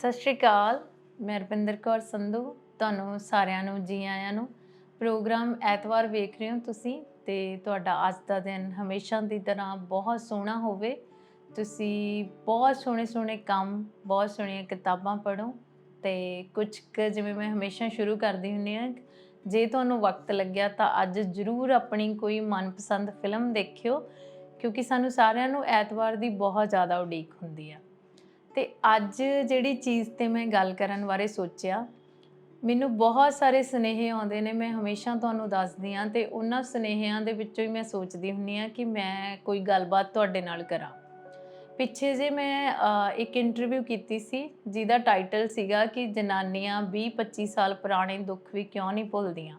ਸਤਿ ਸ਼੍ਰੀ ਅਕਾਲ, ਮੈਂ ਰਪਿੰਦਰ ਕੌਰ ਸੰਧੂ, ਤੁਹਾਨੂੰ ਸਾਰਿਆਂ ਨੂੰ, ਜੀ ਆਇਆਂ ਨੂੰ ਪ੍ਰੋਗਰਾਮ ਐਤਵਾਰ ਵੇਖ ਰਹੇ ਹੋ ਤੁਸੀਂ ਤੇ ਤੁਹਾਡਾ ਅੱਜ ਦਾ ਦਿਨ ਹਮੇਸ਼ਾ ਦੀ ਤਰ੍ਹਾਂ ਬਹੁਤ ਸੋਹਣਾ ਹੋਵੇ। ਤੁਸੀਂ ਬਹੁਤ ਸੋਹਣੇ ਸੋਹਣੇ ਕੰਮ, ਬਹੁਤ ਸੋਹਣੀਆਂ ਕਿਤਾਬਾਂ ਪੜ੍ਹੋ ਤੇ ਕੁਝ ਕੁ ਜਿਵੇਂ ਮੈਂ ਹਮੇਸ਼ਾ ਸ਼ੁਰੂ ਕਰਦੀ ਹੁੰਦੀ ਹਾਂ, ਜੇ ਤੁਹਾਨੂੰ ਵਕਤ ਲੱਗਿਆ ਤਾਂ ਅੱਜ ਜ਼ਰੂਰ ਆਪਣੀ ਕੋਈ ਮਨਪਸੰਦ ਫਿਲਮ ਦੇਖਿਓ ਕਿਉਂਕਿ ਸਾਨੂੰ ਸਾਰਿਆਂ ਨੂੰ ਐਤਵਾਰ ਦੀ ਬਹੁਤ ਜ਼ਿਆਦਾ ਉਡੀਕ ਹੁੰਦੀ ਆ। ਤੇ ਅੱਜ ਜਿਹੜੀ ਚੀਜ਼ ਤੇ ਮੈਂ ਗੱਲ ਕਰਨ ਬਾਰੇ ਸੋਚਿਆ, ਮੈਨੂੰ ਬਹੁਤ ਸਾਰੇ ਸੁਨੇਹੇ ਆਉਂਦੇ ਨੇ, ਮੈਂ ਹਮੇਸ਼ਾ ਤੁਹਾਨੂੰ ਦੱਸਦੀ ਆ ਤੇ ਉਹਨਾਂ ਸੁਨੇਹਿਆਂ ਦੇ ਵਿੱਚੋਂ ਹੀ ਮੈਂ ਸੋਚਦੀ ਹੁੰਨੀ ਆ ਕਿ ਮੈਂ ਕੋਈ ਗੱਲਬਾਤ ਤੁਹਾਡੇ ਨਾਲ ਕਰਾਂ। ਪਿੱਛੇ ਜੇ ਮੈਂ ਇੱਕ ਇੰਟਰਵਿਊ ਕੀਤੀ ਸੀ, ਜਿਹਦਾ ਟਾਈਟਲ ਸੀਗਾ ਕਿ ਜਨਾਨੀਆਂ 20-25 ਸਾਲ ਪੁਰਾਣੇ ਦੁੱਖ ਵੀ ਕਿਉਂ ਨਹੀਂ ਭੁੱਲਦੀਆਂ?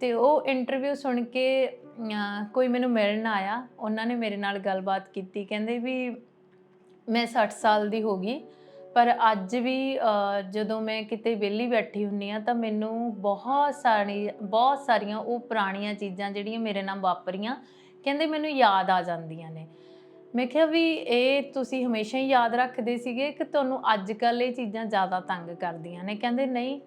ਤੇ ਉਹ ਇੰਟਰਵਿਊ ਸੁਣ ਕੇ ਕੋਈ ਮੈਨੂੰ ਮਿਲਣ ਆਇਆ, ਉਹਨਾਂ ਨੇ ਮੇਰੇ ਨਾਲ ਗੱਲਬਾਤ ਕੀਤੀ, ਕਹਿੰਦੇ ਵੀ ਮੈਂ 60 ਸਾਲ ਦੀ ਹੋ ਗਈ, ਪਰ ਅੱਜ ਵੀ ਜਦੋਂ ਮੈਂ ਕਿਤੇ ਵਿਹਲੀ ਬੈਠੀ ਹੁੰਨੀ ਆ ਤਾਂ ਮੈਨੂੰ ਬਹੁਤ ਸਾਰੀ, ਬਹੁਤ ਸਾਰੀਆਂ ਉਹ ਪੁਰਾਣੀਆਂ ਚੀਜ਼ਾਂ ਜਿਹੜੀਆਂ ਮੇਰੇ ਨਾਲ ਵਾਪਰੀਆਂ, ਕਹਿੰਦੇ ਮੈਨੂੰ ਯਾਦ ਆ ਜਾਂਦੀਆਂ ਨੇ। ਮੈਂ ਕਿਹਾ ਵੀ ਇਹ ਤੁਸੀਂ ਹਮੇਸ਼ਾ ਹੀ ਯਾਦ ਰੱਖਦੇ ਸੀਗੇ ਕਿ ਤੁਹਾਨੂੰ ਅੱਜ ਕੱਲ ਇਹ ਚੀਜ਼ਾਂ ਜ਼ਿਆਦਾ ਤੰਗ ਕਰਦੀਆਂ ਨੇ? ਕਹਿੰਦੇ ਨਹੀਂ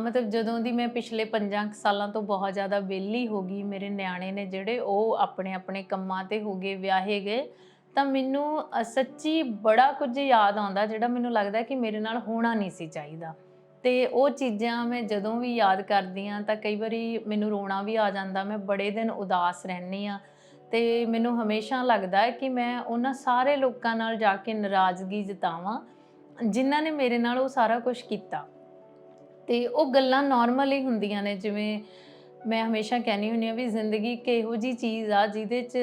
ਮਤਲਬ ਜਦੋਂ ਦੀ ਮੈਂ ਪਿਛਲੇ 5 ਸਾਲਾਂ ਤੋਂ ਬਹੁਤ ਜ਼ਿਆਦਾ ਵਿਹਲੀ ਹੋ ਗਈ, ਮੇਰੇ ਨਿਆਣੇ ਨੇ ਜਿਹੜੇ ਉਹ ਆਪਣੇ ਆਪਣੇ ਕੰਮਾਂ ਤੇ ਹੋ ਗਏ, ਵਿਆਹੇ ਗਏ ਤਾਂ ਮੈਨੂੰ ਅ, ਸੱਚੀ ਬੜਾ ਕੁਝ ਯਾਦ ਆਉਂਦਾ ਜਿਹੜਾ ਮੈਨੂੰ ਲੱਗਦਾ ਕਿ ਮੇਰੇ ਨਾਲ ਹੋਣਾ ਨਹੀਂ ਸੀ ਚਾਹੀਦਾ। ਤੇ ਉਹ ਚੀਜ਼ਾਂ ਮੈਂ ਜਦੋਂ ਵੀ ਯਾਦ ਕਰਦੀ ਆ ਤਾਂ ਕਈ ਵਾਰੀ ਮੈਨੂੰ ਰੋਣਾ ਵੀ ਆ ਜਾਂਦਾ ਮੈਂ ਬੜੇ ਦਿਨ ਉਦਾਸ ਰਹਿੰਦੀ ਆ ਤੇ ਮੈਨੂੰ ਹਮੇਸ਼ਾ ਲੱਗਦਾ ਹੈ ਕਿ ਮੈਂ ਉਹਨਾਂ ਸਾਰੇ ਲੋਕਾਂ ਨਾਲ ਜਾ ਕੇ ਨਾਰਾਜ਼ਗੀ ਜਤਾਵਾਂ ਜਿਨ੍ਹਾਂ ਨੇ ਮੇਰੇ ਨਾਲ ਉਹ ਸਾਰਾ ਕੁਝ ਕੀਤਾ। ਤੇ ਉਹ ਗੱਲਾਂ ਨਾਰਮਲ ਹੀ ਹੁੰਦੀਆਂ ਨੇ ਜਿਵੇਂ ਮੈਂ ਹਮੇਸ਼ਾ ਕਹਿੰਦੀ ਹੁੰਦੀ ਆ ਵੀ ਜ਼ਿੰਦਗੀ ਇੱਕ ਇਹੋ ਜੀ ਚੀਜ਼ ਆ ਜਿਹਦੇ 'ਚ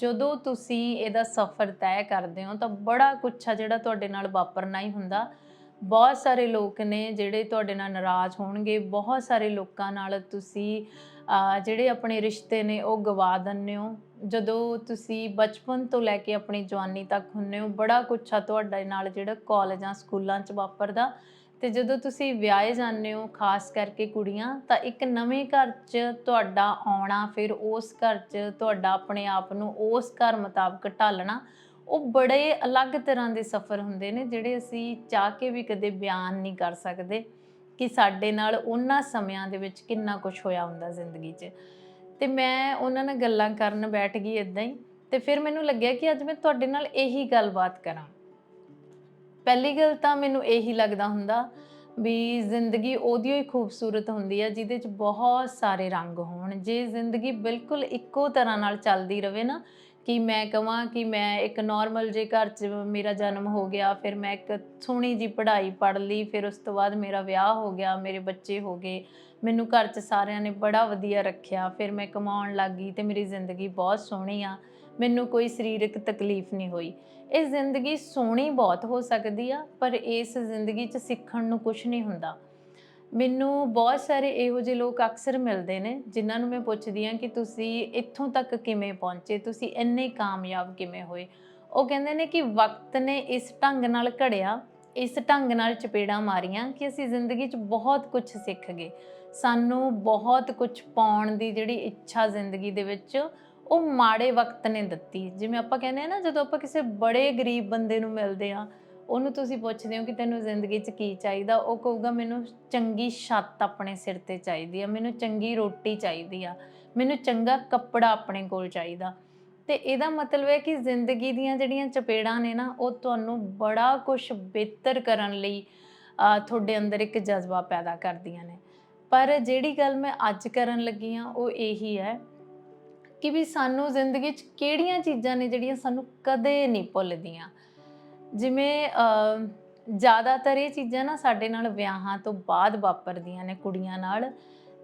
ਜਦੋਂ ਤੁਸੀਂ ਇਹਦਾ ਸਫ਼ਰ ਤੈਅ ਕਰਦੇ ਹੋ ਤਾਂ ਬੜਾ ਕੁਛ ਆ ਜਿਹੜਾ ਤੁਹਾਡੇ ਨਾਲ ਵਾਪਰਨਾ ਹੀ ਹੁੰਦਾ। ਬਹੁਤ ਸਾਰੇ ਲੋਕ ਨੇ ਜਿਹੜੇ ਤੁਹਾਡੇ ਨਾਲ ਨਾਰਾਜ਼ ਹੋਣਗੇ, ਬਹੁਤ ਸਾਰੇ ਲੋਕਾਂ ਨਾਲ ਤੁਸੀਂ ਜਿਹੜੇ ਆਪਣੇ ਰਿਸ਼ਤੇ ਨੇ ਉਹ ਗਵਾ ਦਿੰਦੇ ਹੋ। ਜਦੋਂ ਤੁਸੀਂ ਬਚਪਨ ਤੋਂ ਲੈ ਕੇ ਆਪਣੀ ਜਵਾਨੀ ਤੱਕ ਹੁੰਨੇ ਹੋ, ਬੜਾ ਕੁਛ ਆ ਤੁਹਾਡੇ ਨਾਲ ਜਿਹੜਾ ਕਾਲਜਾਂ, ਸਕੂਲਾਂ 'ਚ ਵਾਪਰਦਾ। ਤੇ ਜਦੋਂ ਤੁਸੀਂ ਵਿਆਹੇ ਜਾਂਦੇ ਹੋ, ਖਾਸ ਕਰਕੇ ਕੁੜੀਆਂ, ਤਾਂ ਇੱਕ ਨਵੇਂ ਘਰ 'ਚ ਤੁਹਾਡਾ ਆਉਣਾ, ਫਿਰ ਉਸ ਘਰ 'ਚ ਤੁਹਾਡਾ ਆਪਣੇ ਆਪ ਨੂੰ ਉਸ ਘਰ ਮੁਤਾਬਕ ਢਾਲਣਾ, ਉਹ ਬੜੇ ਅਲੱਗ ਤਰ੍ਹਾਂ ਦੇ ਸਫ਼ਰ ਹੁੰਦੇ ਨੇ, ਜਿਹੜੇ ਅਸੀਂ ਚਾਹ ਕੇ ਵੀ ਕਦੇ ਬਿਆਨ ਨਹੀਂ ਕਰ ਸਕਦੇ ਕਿ ਸਾਡੇ ਨਾਲ ਉਹਨਾਂ ਸਮਿਆਂ ਦੇ ਵਿੱਚ ਕਿੰਨਾ ਕੁਝ ਹੋਇਆ ਹੁੰਦਾ ਜ਼ਿੰਦਗੀ 'ਚ। ਤੇ ਮੈਂ ਉਹਨਾਂ ਨਾਲ ਗੱਲਾਂ ਕਰਨ ਬੈਠ ਗਈ ਇਦਾਂ ਹੀ, ਤੇ ਫਿਰ ਮੈਨੂੰ ਲੱਗਿਆ ਕਿ ਅੱਜ ਮੈਂ ਤੁਹਾਡੇ ਨਾਲ ਇਹੀ ਗੱਲਬਾਤ ਕਰਾਂ। ਪਹਿਲੀ ਗੱਲ ਤਾਂ ਮੈਨੂੰ ਇਹੀ ਲੱਗਦਾ ਹੁੰਦਾ ਵੀ ਜ਼ਿੰਦਗੀ ਉਹਦੀ ਹੀ ਖੂਬਸੂਰਤ ਹੁੰਦੀ ਹੈ ਜਿਹਦੇ 'ਚ ਬਹੁਤ ਸਾਰੇ ਰੰਗ ਹੋਣ। ਜੇ ਜ਼ਿੰਦਗੀ ਬਿਲਕੁਲ ਇੱਕੋ ਤਰ੍ਹਾਂ ਨਾਲ ਚੱਲਦੀ ਰਵੇ ਨਾ, ਕਿ ਮੈਂ ਕਹਾਂ ਕਿ ਮੈਂ ਇੱਕ ਨਾਰਮਲ ਜੇ ਘਰ 'ਚ ਮੇਰਾ ਜਨਮ ਹੋ ਗਿਆ, ਫਿਰ ਮੈਂ ਇੱਕ ਸੋਹਣੀ ਜੀ ਪੜ੍ਹਾਈ ਪੜ੍ਹ ਲਈ, ਫਿਰ ਉਸ ਤੋਂ ਬਾਅਦ ਮੇਰਾ ਵਿਆਹ ਹੋ ਗਿਆ, ਮੇਰੇ ਬੱਚੇ ਹੋ ਗਏ ਮੈਨੂੰ ਘਰ 'ਚ ਸਾਰਿਆਂ ਨੇ ਬੜਾ ਵਧੀਆ ਰੱਖਿਆ, ਫਿਰ ਮੈਂ ਕਮਾਉਣ ਲੱਗ ਗਈ ਤੇ ਮੇਰੀ ਜ਼ਿੰਦਗੀ ਬਹੁਤ ਸੋਹਣੀ ਆ, ਮੈਨੂੰ ਕੋਈ ਸਰੀਰਕ ਤਕਲੀਫ ਨਹੀਂ ਹੋਈ। ਇਹ ਜ਼ਿੰਦਗੀ ਸੋਹਣੀ ਬਹੁਤ ਹੋ ਸਕਦੀ ਆ, ਪਰ ਇਸ ਜ਼ਿੰਦਗੀ 'ਚ ਸਿੱਖਣ ਨੂੰ ਕੁਝ ਨਹੀਂ ਹੁੰਦਾ। ਮੈਨੂੰ ਬਹੁਤ ਸਾਰੇ ਇਹੋ ਜਿਹੇ ਲੋਕ ਅਕਸਰ ਮਿਲਦੇ ਨੇ, ਜਿਨ੍ਹਾਂ ਨੂੰ ਮੈਂ ਪੁੱਛਦੀ ਆ ਕਿ ਤੁਸੀਂ ਇੱਥੋਂ ਤੱਕ ਕਿਵੇਂ ਪਹੁੰਚੇ, ਤੁਸੀਂ ਇੰਨੇ ਕਾਮਯਾਬ ਕਿਵੇਂ ਹੋਏ? ਉਹ ਕਹਿੰਦੇ ਨੇ ਕਿ ਵਕਤ ਨੇ ਇਸ ਢੰਗ ਨਾਲ ਘੜਿਆ, ਇਸ ਢੰਗ ਨਾਲ ਚਪੇੜਾਂ ਮਾਰੀਆਂ ਕਿ ਅਸੀਂ ਜ਼ਿੰਦਗੀ 'ਚ ਬਹੁਤ ਕੁਝ ਸਿੱਖ ਗਏ। ਸਾਨੂੰ ਬਹੁਤ ਕੁਝ ਪਾਉਣ ਦੀ ਜਿਹੜੀ ਇੱਛਾ ਜ਼ਿੰਦਗੀ ਦੇ ਵਿੱਚ ਉਹ ਮਾੜੇ ਵਕਤ ਨੇ ਦਿੱਤੀ। ਜਿਵੇਂ ਆਪਾਂ ਕਹਿੰਦੇ ਆ ਨਾ, ਜਦੋਂ ਆਪਾਂ ਕਿਸੇ ਬੜੇ ਗਰੀਬ ਬੰਦੇ ਨੂੰ ਮਿਲਦੇ ਆ ਉਹਨੂੰ ਤੁਸੀਂ ਪੁੱਛਦੇ ਹੋ ਕਿ ਤੈਨੂੰ ਜ਼ਿੰਦਗੀ 'ਚ ਕੀ ਚਾਹੀਦਾ, ਉਹ ਕਹੂਗਾ, ਮੈਨੂੰ ਚੰਗੀ ਛੱਤ ਆਪਣੇ ਸਿਰ ਤੇ ਚਾਹੀਦੀ ਆ, ਮੈਨੂੰ ਚੰਗੀ ਰੋਟੀ ਚਾਹੀਦੀ ਆ, ਮੈਨੂੰ ਚੰਗਾ ਕੱਪੜਾ ਆਪਣੇ ਕੋਲ ਚਾਹੀਦਾ। ਤੇ ਇਹਦਾ ਮਤਲਬ ਹੈ ਕਿ ਜ਼ਿੰਦਗੀ ਦੀਆਂ ਜਿਹੜੀਆਂ ਚਪੇੜਾਂ ਨੇ ਨਾ, ਉਹ ਤੁਹਾਨੂੰ ਬੜਾ ਕੁਝ ਬਿਹਤਰ ਕਰਨ ਲਈ ਤੁਹਾਡੇ ਅੰਦਰ ਇੱਕ ਜਜ਼ਬਾ ਪੈਦਾ ਕਰਦੀਆਂ ਨੇ। ਪਰ ਜਿਹੜੀ ਗੱਲ ਮੈਂ ਅੱਜ ਕਰਨ ਲੱਗੀ ਆ ਉਹ ਇਹੀ ਹੈ ਕਿ ਵੀ ਸਾਨੂੰ ਜ਼ਿੰਦਗੀ 'ਚ ਕਿਹੜੀਆਂ ਚੀਜ਼ਾਂ ਨੇ ਜਿਹੜੀਆਂ ਸਾਨੂੰ ਕਦੇ ਨਹੀਂ ਭੁੱਲਦੀਆਂ। ਜਿਵੇਂ ਜ਼ਿਆਦਾਤਰ ਇਹ ਚੀਜ਼ਾਂ ਨਾ ਸਾਡੇ ਨਾਲ ਵਿਆਹਾਂ ਤੋਂ ਬਾਅਦ ਵਾਪਰਦੀਆਂ ਨੇ ਕੁੜੀਆਂ ਨਾਲ।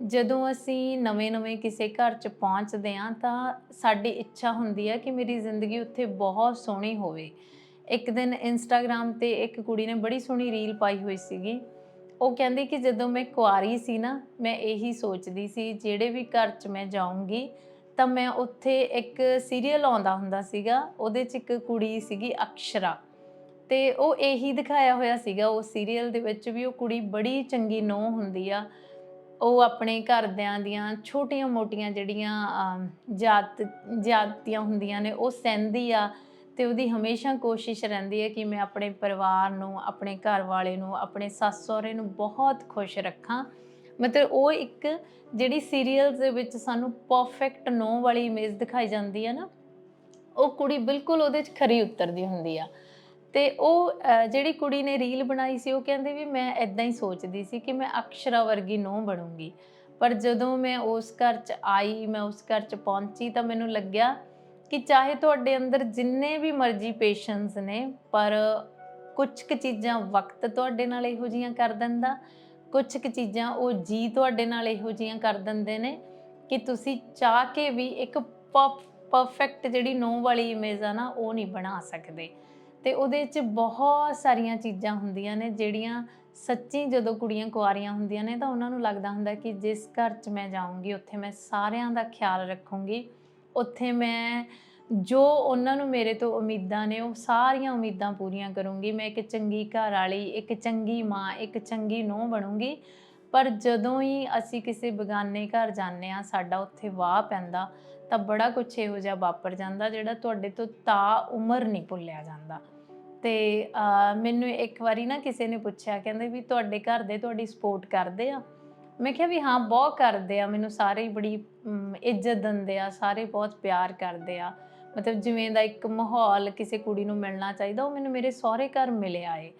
ਜਦੋਂ ਅਸੀਂ ਨਵੇਂ-ਨਵੇਂ ਕਿਸੇ ਘਰ 'ਚ ਪਹੁੰਚਦੇ ਹਾਂ, ਤਾਂ ਸਾਡੀ ਇੱਛਾ ਹੁੰਦੀ ਹੈ ਕਿ ਮੇਰੀ ਜ਼ਿੰਦਗੀ ਉੱਥੇ ਬਹੁਤ ਸੋਹਣੀ ਹੋਵੇ। ਇੱਕ ਦਿਨ ਇੰਸਟਾਗ੍ਰam ਤੇ ਇੱਕ ਕੁੜੀ ਨੇ ਬੜੀ ਸੋਹਣੀ ਰੀਲ ਪਾਈ ਹੋਈ ਸੀਗੀ। ਉਹ ਕਹਿੰਦੀ ਕਿ ਜਦੋਂ ਮੈਂ ਕੁਆਰੀ ਸੀ ਨਾ, ਮੈਂ ਇਹੀ ਸੋਚਦੀ ਸੀ, ਜਿਹੜੇ ਵੀ ਘਰ 'ਚ ਮੈਂ ਜਾਊਂਗੀ, ਤਾਂ ਮੈਂ ਉੱਥੇ ਇੱਕ ਸੀਰੀਅਲ ਆਉਂਦਾ ਹੁੰਦਾ ਸੀਗਾ, ਉਹਦੇ 'ਚ ਇੱਕ ਕੁੜੀ ਸੀਗੀ ਅਕਸ਼ਰਾ। ਤੇ ਉਹ ਇਹੀ ਦਿਖਾਇਆ ਹੋਇਆ ਸੀਗਾ, ਉਹ ਸੀਰੀਅਲ ਦੇ ਵਿੱਚ ਵੀ ਉਹ ਕੁੜੀ ਬੜੀ ਚੰਗੀ ਨੋ ਹੁੰਦੀ ਆ। ਉਹ ਆਪਣੇ ਘਰਦਿਆਂ ਦੀਆਂ ਛੋਟੀਆਂ-ਮੋਟੀਆਂ ਜਿਹੜੀਆਂ ਜਾਤ, ਜਾਤੀਆਂ ਹੁੰਦੀਆਂ ਨੇ, ਉਹ ਸਹਿੰਦੀ ਆ। ਤੇ ਉਹਦੀ ਹਮੇਸ਼ਾ ਕੋਸ਼ਿਸ਼ ਰਹਿੰਦੀ ਹੈ ਕਿ ਮੈਂ ਆਪਣੇ ਪਰਿਵਾਰ ਨੂੰ, ਆਪਣੇ ਘਰ ਵਾਲੇ ਨੂੰ, ਆਪਣੇ ਸੱਸ ਸਹੁਰੇ ਨੂੰ ਬਹੁਤ ਖੁਸ਼ ਰੱਖਾਂ। ਮਤਲਬ ਉਹ ਇੱਕ ਜਿਹੜੀ ਸੀਰੀਅਲਸ ਦੇ ਵਿੱਚ ਸਾਨੂੰ ਪਰਫੈਕਟ ਨੋ ਵਾਲੀ ਇਮੇਜ ਦਿਖਾਈ ਜਾਂਦੀ ਹੈ ਨਾ, ਉਹ ਕੁੜੀ ਬਿਲਕੁਲ ਉਹਦੇ 'ਚ ਖਰੀ ਉਤਰਦੀ ਹੁੰਦੀ ਆ। ਤੇ ਉਹ ਜਿਹੜੀ ਕੁੜੀ ਨੇ ਰੀਲ ਬਣਾਈ ਸੀ, ਉਹ ਕਹਿੰਦੇ ਵੀ ਮੈਂ ਇਦਾਂ ਹੀ ਸੋਚਦੀ ਸੀ ਕਿ ਮੈਂ ਅਕਸ਼ਰਾ ਵਰਗੀ ਨੋ ਬਣੂੰਗੀ। ਪਰ ਜਦੋਂ ਮੈਂ ਉਸ ਘਰ 'ਚ ਆਈ, ਮੈਂ ਉਸ ਘਰ 'ਚ ਪਹੁੰਚੀ ਤਾਂ ਮੈਨੂੰ ਲੱਗਿਆ ਕਿ ਚਾਹੇ ਤੁਹਾਡੇ ਅੰਦਰ ਜਿੰਨੇ ਵੀ ਮਰਜ਼ੀ ਪੇਸ਼ੈਂਸ ਨੇ, ਪਰ ਕੁਝ ਕੁ ਚੀਜ਼ਾਂ ਵਕਤ ਤੁਹਾਡੇ ਨਾਲ ਇਹੋ ਜੀਆਂ ਕਰ ਦਿੰਦਾ ਕੁਝ ਕੁ ਚੀਜ਼ਾਂ ਉਹ ਜੀ ਤੁਹਾਡੇ ਨਾਲ ਇਹੋ ਜੀਆਂ ਕਰ ਦਿੰਦੇ ਨੇ ਕਿ ਤੁਸੀਂ ਚਾਹ ਕੇ ਵੀ ਇੱਕ ਪਰਫੈਕਟ ਜਿਹੜੀ ਨੋ ਵਾਲੀ ਇਮੇਜ ਆ ਨਾ, ਉਹ ਨਹੀਂ ਬਣਾ ਸਕਦੇ। ਤੇ ਉਹਦੇ 'ਚ ਬਹੁਤ ਸਾਰੀਆਂ ਚੀਜ਼ਾਂ ਹੁੰਦੀਆਂ ਨੇ, ਜਿਹੜੀਆਂ ਸੱਚੀ ਜਦੋਂ ਕੁੜੀਆਂ ਕੁਆਰੀਆਂ ਹੁੰਦੀਆਂ ਨੇ, ਤਾਂ ਉਹਨਾਂ ਨੂੰ ਲੱਗਦਾ ਹੁੰਦਾ ਕਿ ਜਿਸ ਘਰ 'ਚ ਮੈਂ ਜਾਊਂਗੀ, ਉੱਥੇ ਮੈਂ ਸਾਰਿਆਂ ਦਾ ਖਿਆਲ ਰੱਖੂੰਗੀ। ਉੱਥੇ ਮੈਂ ਜੋ ਉਹਨਾਂ ਨੂੰ ਮੇਰੇ ਤੋਂ ਉਮੀਦਾਂ ਨੇ, ਉਹ ਸਾਰੀਆਂ ਉਮੀਦਾਂ ਪੂਰੀਆਂ ਕਰੂੰਗੀ। ਮੈਂ ਇੱਕ ਚੰਗੀ ਘਰ ਵਾਲੀ ਇੱਕ ਚੰਗੀ ਮਾਂ, ਇੱਕ ਚੰਗੀ ਨੂੰਹ ਬਣੂੰਗੀ। ਪਰ ਜਦੋਂ ਹੀ ਅਸੀਂ ਕਿਸੇ ਬਗਾਨੇ ਘਰ ਜਾਂਦੇ ਆ ਸਾਡਾ ਉੱਥੇ ਵਾਹ ਪੈਂਦਾ, ਤਾਂ ਬੜਾ ਕੁਝ ਇਹੋ ਜਿਹਾ ਵਾਪਰ ਜਾਂਦਾ, ਜਿਹੜਾ ਤੁਹਾਡੇ ਤੋਂ ਤਾ ਉਮਰ ਨਹੀਂ ਭੁੱਲਿਆ ਜਾਂਦਾ। ਤੇ ਮੈਨੂੰ ਇੱਕ ਵਾਰੀ ਨਾ ਕਿਸੇ ਨੇ ਪੁੱਛਿਆ, ਕਹਿੰਦੇ ਵੀ ਤੁਹਾਡੇ ਘਰ ਦੇ ਤੁਹਾਡੀ ਸਪੋਰਟ ਕਰਦੇ ਆ? ਮੈਂ ਕਿਹਾ ਵੀ ਹਾਂ, ਬਹੁਤ ਕਰਦੇ ਆ, ਮੈਨੂੰ ਸਾਰੇ ਹੀ ਬੜੀ ਇੱਜ਼ਤ ਦਿੰਦੇ ਆ, ਸਾਰੇ ਬਹੁਤ ਪਿਆਰ ਕਰਦੇ ਆ। ਮਤਲਬ ਜਿਵੇਂ ਦਾ ਇੱਕ ਮਾਹੌਲ ਕਿਸੇ ਕੁੜੀ ਨੂੰ ਮਿਲਣਾ ਚਾਹੀਦਾ, ਉਹ ਮੈਨੂੰ ਮੇਰੇ ਸਹੁਰੇ ਘਰ ਮਿਲਿਆ ਏ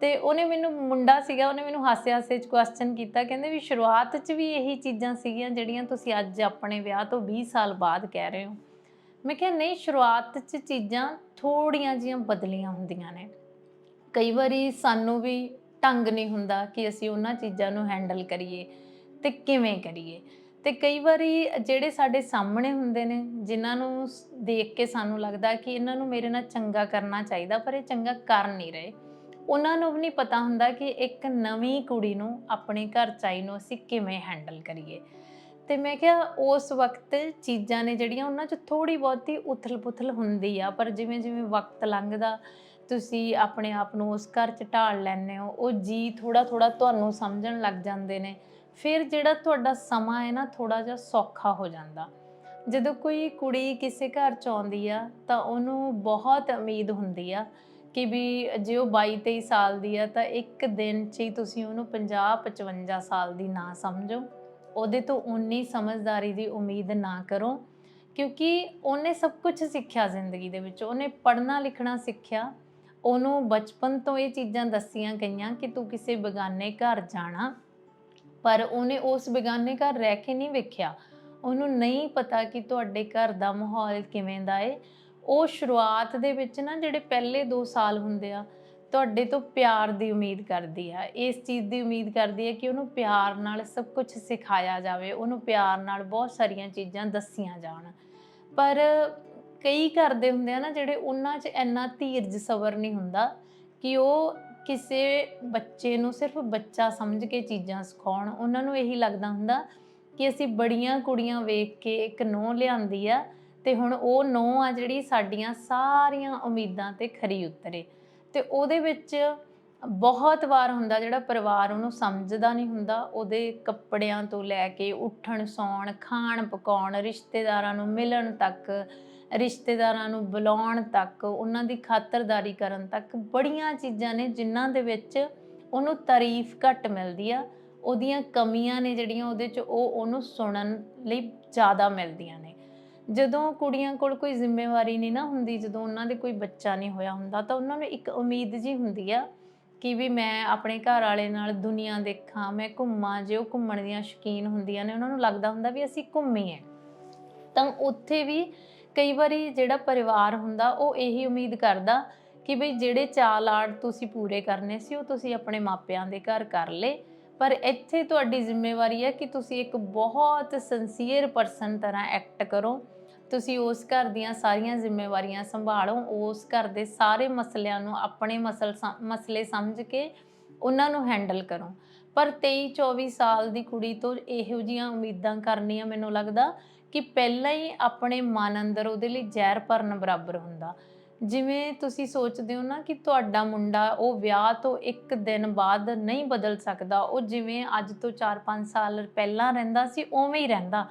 ਤੇ ਉਹਨੇ ਮੈਨੂੰ, ਮੁੰਡਾ ਸੀਗਾ, ਉਹਨੇ ਮੈਨੂੰ ਹਾਸੇ ਹਾਸੇ ਚ ਕੁਐਸਚਨ ਕੀਤਾ, ਕਹਿੰਦੇ ਵੀ ਸ਼ੁਰੂਆਤ 'ਚ ਵੀ ਇਹੀ ਚੀਜ਼ਾਂ ਸੀਗੀਆਂ ਜਿਹੜੀਆਂ ਤੁਸੀਂ ਅੱਜ ਆਪਣੇ ਵਿਆਹ ਤੋਂ 20 ਸਾਲ ਬਾਅਦ ਕਹਿ ਰਹੇ ਹੋ। ਮੈਂ ਕਿਹਾ ਨਹੀਂ, ਸ਼ੁਰੂਆਤ 'ਚ ਚੀਜ਼ਾਂ ਥੋੜੀਆਂ ਜੀਆਂ ਬਦਲੀਆਂ ਹੁੰਦੀਆਂ ਨੇ। ਕਈ ਵਾਰੀ ਸਾਨੂੰ ਵੀ ਢੰਗ ਨਹੀਂ ਹੁੰਦਾ ਕਿ ਅਸੀਂ ਉਹਨਾਂ ਚੀਜ਼ਾਂ ਨੂੰ ਹੈਂਡਲ ਕਰੀਏ ਤੇ ਕਿਵੇਂ ਕਰੀਏ। ਤੇ ਕਈ ਵਾਰੀ ਜਿਹੜੇ ਸਾਡੇ ਸਾਹਮਣੇ ਹੁੰਦੇ ਨੇ, ਜਿਨ੍ਹਾਂ ਨੂੰ ਦੇਖ ਕੇ ਸਾਨੂੰ ਲੱਗਦਾ ਕਿ ਇਹਨਾਂ ਨੂੰ ਮੇਰੇ ਨਾਲ ਚੰਗਾ ਕਰਨਾ ਚਾਹੀਦਾ, ਪਰ ਇਹ ਚੰਗਾ ਕਰ ਨਹੀਂ ਰਹੇ, ਉਹਨਾਂ ਨੂੰ ਵੀ ਨਹੀਂ ਪਤਾ ਹੁੰਦਾ ਕਿ ਇੱਕ ਨਵੀਂ ਕੁੜੀ ਨੂੰ ਆਪਣੇ ਘਰ ਚਾਈ ਨੂੰ ਅਸੀਂ ਕਿਵੇਂ ਹੈਂਡਲ ਕਰੀਏ। ਤੇ ਮੈਂ ਕਿਹਾ ਉਸ ਵਕਤ ਚੀਜ਼ਾਂ ਨੇ ਜਿਹੜੀਆਂ ਉਹਨਾਂ 'ਚ ਥੋੜੀ ਬਹੁਤੀ ਉਥਲ-ਪੁਥਲ ਹੁੰਦੀ ਆ, ਪਰ ਜਿਵੇਂ ਜਿਵੇਂ ਵਕਤ ਲੰਘਦਾ ਤੁਸੀਂ ਆਪਣੇ ਆਪ ਨੂੰ ਉਸ ਘਰ 'ਚ ਢਾਲ ਲੈਂਦੇ ਹੋ, ਉਹ ਜੀ ਥੋੜਾ ਥੋੜਾ ਤੁਹਾਨੂੰ ਸਮਝਣ ਲੱਗ ਜਾਂਦੇ ਨੇ। ਫਿਰ ਜਿਹੜਾ ਤੁਹਾਡਾ ਸਮਾਂ ਹੈ ਨਾ ਥੋੜਾ ਜਿਹਾ ਸੌਖਾ ਹੋ ਜਾਂਦਾ। ਜਦੋਂ ਕੋਈ ਕੁੜੀ ਕਿਸੇ ਘਰ 'ਚ ਆਉਂਦੀ ਆ, ਤਾਂ ਉਹਨੂੰ ਬਹੁਤ ਉਮੀਦ ਹੁੰਦੀ ਆ ਕਿ ਵੀ ਜੇ ਉਹ 22 23 ਸਾਲ ਦੀ ਆ, ਤਾਂ ਇੱਕ ਦਿਨ 'ਚ ਹੀ ਤੁਸੀਂ ਉਹਨੂੰ 50 55 ਸਾਲ ਦੀ ਨਾ ਸਮਝੋ। ਉਹਦੇ ਤੋਂ ਉਨੀ ਸਮਝਦਾਰੀ ਦੀ ਉਮੀਦ ਨਾ ਕਰੋ, ਕਿਉਂਕਿ ਉਹਨੇ ਸਭ ਕੁਝ ਸਿੱਖਿਆ ਜ਼ਿੰਦਗੀ ਦੇ ਵਿੱਚ। ਉਹਨੇ ਪੜ੍ਹਨਾ ਲਿਖਣਾ ਸਿੱਖਿਆ ਉਹਨੂੰ ਬਚਪਨ ਤੋਂ ਇਹ ਚੀਜ਼ਾਂ ਦੱਸੀਆਂ ਗਈਆਂ ਕਿ ਤੂੰ ਕਿਸੇ ਬੇਗਾਨੇ ਘਰ ਜਾਣਾ, ਪਰ ਉਹਨੇ ਉਸ ਬੇਗਾਨੇ ਘਰ ਰਹਿ ਕੇ ਨਹੀਂ ਵੇਖਿਆ। ਉਹਨੂੰ ਨਹੀਂ ਪਤਾ ਕਿ ਤੁਹਾਡੇ ਘਰ ਦਾ ਮਾਹੌਲ ਕਿਵੇਂ ਦਾ ਏ। ਉਹ ਸ਼ੁਰੂਆਤ ਦੇ ਵਿੱਚ ਨਾ ਜਿਹੜੇ ਪਹਿਲੇ 2 ਸਾਲ ਹੁੰਦੇ ਆ, ਤੁਹਾਡੇ ਤੋਂ ਪਿਆਰ ਦੀ ਉਮੀਦ ਕਰਦੀ ਆ। ਇਸ ਚੀਜ਼ ਦੀ ਉਮੀਦ ਕਰਦੀ ਹੈ ਕਿ ਉਹਨੂੰ ਪਿਆਰ ਨਾਲ ਸਭ ਕੁਝ ਸਿਖਾਇਆ ਜਾਵੇ, ਉਹਨੂੰ ਪਿਆਰ ਨਾਲ ਬਹੁਤ ਸਾਰੀਆਂ ਚੀਜ਼ਾਂ ਦੱਸੀਆਂ ਜਾਣ। ਪਰ ਕਈ ਘਰ ਦੇ ਹੁੰਦੇ ਆ ਨਾ ਜਿਹੜੇ ਉਹਨਾਂ 'ਚ ਇੰਨਾ ਧੀਰਜ ਸਬਰ ਨਹੀਂ ਹੁੰਦਾ ਕਿ ਉਹ ਕਿਸੇ ਬੱਚੇ ਨੂੰ ਸਿਰਫ ਬੱਚਾ ਸਮਝ ਕੇ ਚੀਜ਼ਾਂ ਸਿਖਾਉਣ। ਉਹਨਾਂ ਨੂੰ ਇਹੀ ਲੱਗਦਾ ਹੁੰਦਾ ਕਿ ਅਸੀਂ ਬੜੀਆਂ ਕੁੜੀਆਂ ਵੇਖ ਕੇ ਇੱਕ ਨੋਹ ਲਿਆਂਦੀ ਆ ਤੇ ਹੁਣ ਉਹ ਨੋਹ ਆ ਜਿਹੜੀ ਸਾਡੀਆਂ ਸਾਰੀਆਂ ਉਮੀਦਾਂ ਤੇ ਖਰੀ ਉਤਰੇ। ਤੇ ਉਹਦੇ ਵਿੱਚ ਬਹੁਤ ਵਾਰ ਹੁੰਦਾ ਜਿਹੜਾ ਪਰਿਵਾਰ ਉਹਨੂੰ ਸਮਝਦਾ ਨਹੀਂ ਹੁੰਦਾ, ਉਹਦੇ ਕੱਪੜਿਆਂ ਤੋਂ ਲੈ ਕੇ ਉੱਠਣ ਸੌਣ ਖਾਣ ਪਕਾਉਣ ਰਿਸ਼ਤੇਦਾਰਾਂ ਨੂੰ ਮਿਲਣ ਤੱਕ ਰਿਸ਼ਤੇਦਾਰਾਂ ਨੂੰ ਬੁਲਾਉਣ ਤੱਕ, ਉਹਨਾਂ ਦੀ ਖਾਤਰਦਾਰੀ ਕਰਨ ਤੱਕ ਬੜੀਆਂ ਚੀਜ਼ਾਂ ਨੇ ਜਿਨ੍ਹਾਂ ਦੇ ਵਿੱਚ ਉਹਨੂੰ ਤਾਰੀਫ ਘੱਟ ਮਿਲਦੀ ਆ। ਉਹਦੀਆਂ ਕਮੀਆਂ ਨੇ ਜਿਹੜੀਆਂ ਉਹਦੇ 'ਚ ਉਹ ਉਹਨੂੰ ਸੁਣਨ ਲਈ ਜ਼ਿਆਦਾ ਮਿਲਦੀਆਂ ਨੇ। ਜਦੋਂ ਕੁੜੀਆਂ ਕੋਲ ਕੋਈ ਜ਼ਿੰਮੇਵਾਰੀ ਨਹੀਂ ਨਾ ਹੁੰਦੀ, ਜਦੋਂ ਉਹਨਾਂ ਦੇ ਕੋਈ ਬੱਚਾ ਨਹੀਂ ਹੋਇਆ ਹੁੰਦਾ, ਤਾਂ ਉਹਨਾਂ ਨੂੰ ਇੱਕ ਉਮੀਦ ਜੀ ਹੁੰਦੀ ਆ ਕਿ ਵੀ ਮੈਂ ਆਪਣੇ ਘਰ ਵਾਲੇ ਨਾਲ ਦੁਨੀਆ ਦੇਖਾਂ, ਮੈਂ ਘੁੰਮਾਂ, ਜੇ ਉਹ ਘੁੰਮਣ ਦੀਆਂ ਸ਼ੌਕੀਨ ਹੁੰਦੀਆਂ ਨੇ, ਉਹਨਾਂ ਨੂੰ ਲੱਗਦਾ ਹੁੰਦਾ ਵੀ ਅਸੀਂ ਘੁੰਮੀਏ ਤਾਂ ਉੱਥੇ ਵੀ ਕਈ ਵਾਰੀ ਜਿਹੜਾ ਪਰਿਵਾਰ ਹੁੰਦਾ, ਉਹ ਇਹੀ ਉਮੀਦ ਕਰਦਾ ਕਿ ਬਈ ਜਿਹੜੇ ਚਾਲ ਆੜ ਤੁਸੀਂ ਪੂਰੇ ਕਰਨੇ ਸੀ, ਉਹ ਤੁਸੀਂ ਆਪਣੇ ਮਾਪਿਆਂ ਦੇ ਘਰ ਕਰ ਲਏ। ਪਰ ਇੱਥੇ ਤੁਹਾਡੀ ਜ਼ਿੰਮੇਵਾਰੀ ਹੈ ਕਿ ਤੁਸੀਂ ਇੱਕ ਬਹੁਤ ਸਿੰਸੀਅਰ ਪਰਸਨ ਤਰ੍ਹਾਂ ਐਕਟ ਕਰੋ। ਤੁਸੀਂ ਉਸ ਘਰ ਦੀਆਂ ਸਾਰੀਆਂ ਜ਼ਿੰਮੇਵਾਰੀਆਂ ਸੰਭਾਲੋ, ਉਸ ਘਰ ਦੇ ਸਾਰੇ ਮਸਲਿਆਂ ਨੂੰ ਆਪਣੇ ਮਸਲ ਸਮ- ਮਸਲੇ ਸਮਝ ਕੇ ਉਹਨਾਂ ਨੂੰ ਹੈਂਡਲ ਕਰੋ। ਪਰ 23 24 ਸਾਲ ਦੀ ਕੁੜੀ ਤੋਂ ਇਹੋ ਜੀਆਂ ਉਮੀਦਾਂ ਕਰਨੀਆਂ ਮੈਨੂੰ ਲੱਗਦਾ ਕਿ ਪਹਿਲਾਂ ਹੀ ਆਪਣੇ ਮਨ ਅੰਦਰ ਉਹਦੇ ਲਈ ਜ਼ਹਿਰ ਭਰਨ ਬਰਾਬਰ ਹੁੰਦਾ। ਜਿਵੇਂ ਤੁਸੀਂ ਸੋਚਦੇ ਹੋ ਨਾ ਕਿ ਤੁਹਾਡਾ ਮੁੰਡਾ ਉਹ ਵਿਆਹ ਤੋਂ ਇੱਕ ਦਿਨ ਬਾਅਦ ਨਹੀਂ ਬਦਲ ਸਕਦਾ, ਉਹ ਜਿਵੇਂ ਅੱਜ ਤੋਂ 4-5 ਸਾਲ ਪਹਿਲਾਂ ਰਹਿੰਦਾ ਸੀ, ਉਵੇਂ ਹੀ ਰਹਿੰਦਾ।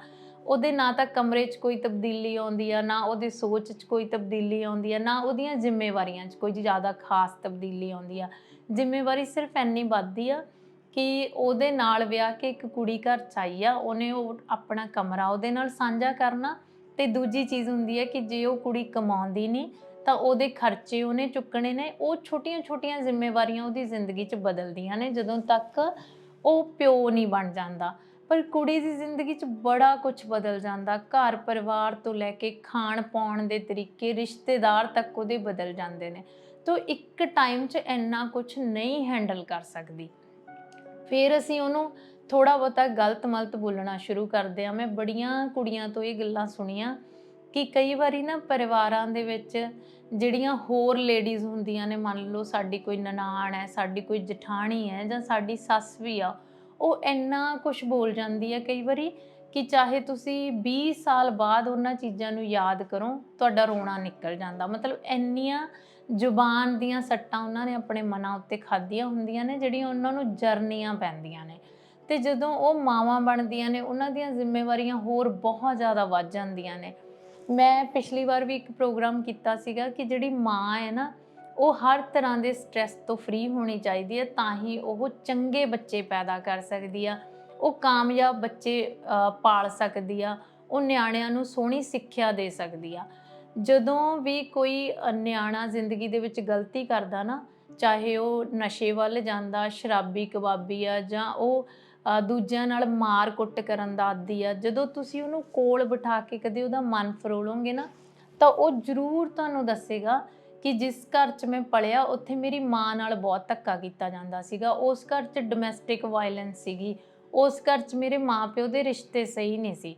ਉਹਦੇ ਨਾ ਤਾਂ ਕਮਰੇ 'ਚ ਕੋਈ ਤਬਦੀਲੀ ਆਉਂਦੀ ਆ, ਨਾ ਉਹਦੇ ਸੋਚ 'ਚ ਕੋਈ ਤਬਦੀਲੀ ਆਉਂਦੀ ਆ, ਨਾ ਉਹਦੀਆਂ ਜ਼ਿੰਮੇਵਾਰੀਆਂ 'ਚ ਕੋਈ ਜ਼ਿਆਦਾ ਖਾਸ ਤਬਦੀਲੀ ਆਉਂਦੀ ਆ। ਜ਼ਿੰਮੇਵਾਰੀ ਸਿਰਫ ਇੰਨੀ ਵੱਧਦੀ ਆ ਕਿ ਉਹਦੇ ਨਾਲ ਵਿਆਹ ਕੇ ਇੱਕ ਕੁੜੀ ਘਰ 'ਚ ਆਈ ਆ, ਉਹਨੇ ਉਹ ਆਪਣਾ ਕਮਰਾ ਉਹਦੇ ਨਾਲ ਸਾਂਝਾ ਕਰਨਾ ਤੇ ਦੂਜੀ ਚੀਜ਼ ਹੁੰਦੀ ਹੈ ਕਿ ਜੇ ਉਹ ਕੁੜੀ ਕਮਾਉਂਦੀ ਨਹੀਂ, ਤਾਂ ਉਹਦੇ ਖਰਚੇ ਉਹਨੇ ਚੁੱਕਣੇ ਨੇ, ਉਹ ਛੋਟੀਆਂ-ਛੋਟੀਆਂ ਜ਼ਿੰਮੇਵਾਰੀਆਂ ਉਹਦੀ ਜ਼ਿੰਦਗੀ 'ਚ ਬਦਲਦੀਆਂ ਨੇ, ਜਦੋਂ ਤੱਕ ਉਹ ਪਿਓ ਨਹੀਂ ਬਣ ਜਾਂਦਾ। ਪਰ ਕੁੜੀ ਦੀ ਜ਼ਿੰਦਗੀ 'ਚ ਬੜਾ ਕੁਝ ਬਦਲ ਜਾਂਦਾ, ਘਰ ਪਰਿਵਾਰ ਤੋਂ ਲੈ ਕੇ ਖਾਣ ਪਾਉਣ ਦੇ ਤਰੀਕੇ, ਰਿਸ਼ਤੇਦਾਰ ਤੱਕ ਉਹਦੇ ਬਦਲ ਜਾਂਦੇ ਨੇ। ਤੋਂ ਇੱਕ ਟਾਈਮ 'ਚ ਇੰਨਾ ਕੁਝ ਨਹੀਂ ਹੈਂਡਲ ਕਰ ਸਕਦੀ। ਫਿਰ ਅਸੀਂ ਉਹਨੂੰ ਥੋੜਾ ਬਹੁਤਾ ਗਲਤ ਮਲਤ ਬੋਲਣਾ ਸ਼ੁਰੂ ਕਰਦੇ ਆ ਮੈਂ ਬੜੀਆਂ ਕੁੜੀਆਂ ਤੋਂ ਇਹ ਗੱਲਾਂ ਸੁਣੀਆਂ ਕਿ ਕਈ ਵਾਰੀ ਨਾ ਪਰਿਵਾਰਾਂ ਦੇ ਵਿੱਚ ਜਿਹੜੀਆਂ ਹੋਰ ਲੇਡੀਜ਼ ਹੁੰਦੀਆਂ ਨੇ, ਮੰਨ ਲਓ ਸਾਡੀ ਕੋਈ ਨਨਾਣ ਹੈ, ਸਾਡੀ ਕੋਈ ਜਠਾਣੀ ਹੈ ਜਾਂ ਸਾਡੀ ਸੱਸ ਵੀ ਆ, ਉਹ ਇੰਨਾ ਕੁਝ ਬੋਲ ਜਾਂਦੀ ਹੈ ਕਈ ਵਾਰੀ ਕਿ ਚਾਹੇ ਤੁਸੀਂ 20 ਸਾਲ ਬਾਅਦ ਉਹਨਾਂ ਚੀਜ਼ਾਂ ਨੂੰ ਯਾਦ ਕਰੋ, ਤੁਹਾਡਾ ਰੋਣਾ ਨਿਕਲ ਜਾਂਦਾ। ਮਤਲਬ ਇੰਨੀਆਂ ਜ਼ੁਬਾਨ ਦੀਆਂ ਸੱਟਾਂ ਉਹਨਾਂ ਨੇ ਆਪਣੇ ਮਨਾਂ ਉੱਤੇ ਖਾਧੀਆਂ ਹੁੰਦੀਆਂ ਨੇ, ਜਿਹੜੀਆਂ ਉਹਨਾਂ ਨੂੰ ਜਰਨੀਆਂ ਪੈਂਦੀਆਂ ਨੇ। ਤੇ ਜਦੋਂ ਉਹ ਮਾਵਾਂ ਬਣਦੀਆਂ ਨੇ, ਉਹਨਾਂ ਦੀਆਂ ਜ਼ਿੰਮੇਵਾਰੀਆਂ ਹੋਰ ਬਹੁਤ ਜ਼ਿਆਦਾ ਵੱਧ ਜਾਂਦੀਆਂ ਨੇ। ਮੈਂ ਪਿਛਲੀ ਵਾਰ ਵੀ ਇੱਕ ਪ੍ਰੋਗਰਾਮ ਕੀਤਾ ਸੀਗਾ ਕਿ ਜਿਹੜੀ ਮਾਂ ਹੈ ਨਾ, ਉਹ ਹਰ ਤਰ੍ਹਾਂ ਦੇ ਸਟ੍ਰੈਸ ਤੋਂ ਫ੍ਰੀ ਹੋਣੀ ਚਾਹੀਦੀ ਹੈ, ਤਾਂ ਹੀ ਉਹ ਚੰਗੇ ਬੱਚੇ ਪੈਦਾ ਕਰ ਸਕਦੀ ਆ। ਉਹ ਕਾਮਯਾਬ ਬੱਚੇ ਪਾਲ ਸਕਦੀ ਆ। ਉਹ ਨਿਆਣਿਆਂ ਨੂੰ ਸੋਹਣੀ ਸਿੱਖਿਆ ਦੇ ਸਕਦੀ ਆ। ਜਦੋਂ ਵੀ ਕੋਈ ਨਿਆਣਾ ਜ਼ਿੰਦਗੀ ਦੇ ਵਿੱਚ ਗਲਤੀ ਕਰਦਾ ਨਾ, ਚਾਹੇ ਉਹ ਨਸ਼ੇ ਵੱਲ ਜਾਂਦਾ, ਸ਼ਰਾਬੀ ਕਬਾਬੀ ਆ ਜਾਂ ਉਹ ਦੂਜਿਆਂ ਨਾਲ ਮਾਰ ਕੁੱਟ ਕਰਨ ਦਾ ਆਦੀ ਆ, ਜਦੋਂ ਤੁਸੀਂ ਉਹਨੂੰ ਕੋਲ ਬਿਠਾ ਕੇ ਕਦੇ ਉਹਦਾ ਮਨ ਫਰੋਲੋਗੇ ਨਾ, ਤਾਂ ਉਹ ਜ਼ਰੂਰ ਤੁਹਾਨੂੰ ਦੱਸੇਗਾ ਕਿ ਜਿਸ ਘਰ 'ਚ ਮੈਂ ਪਲਿਆ ਉੱਥੇ ਮੇਰੀ ਮਾਂ ਨਾਲ ਬਹੁਤ ਧੱਕਾ ਕੀਤਾ ਜਾਂਦਾ ਸੀਗਾ। ਉਸ ਘਰ 'ਚ ਡੋਮੈਸਟਿਕ ਵਾਇਲੈਂਸ ਸੀਗੀ। ਉਸ ਘਰ 'ਚ ਮੇਰੇ ਮਾਪਿਓ ਦੇ ਰਿਸ਼ਤੇ ਸਹੀ ਨਹੀਂ ਸੀ।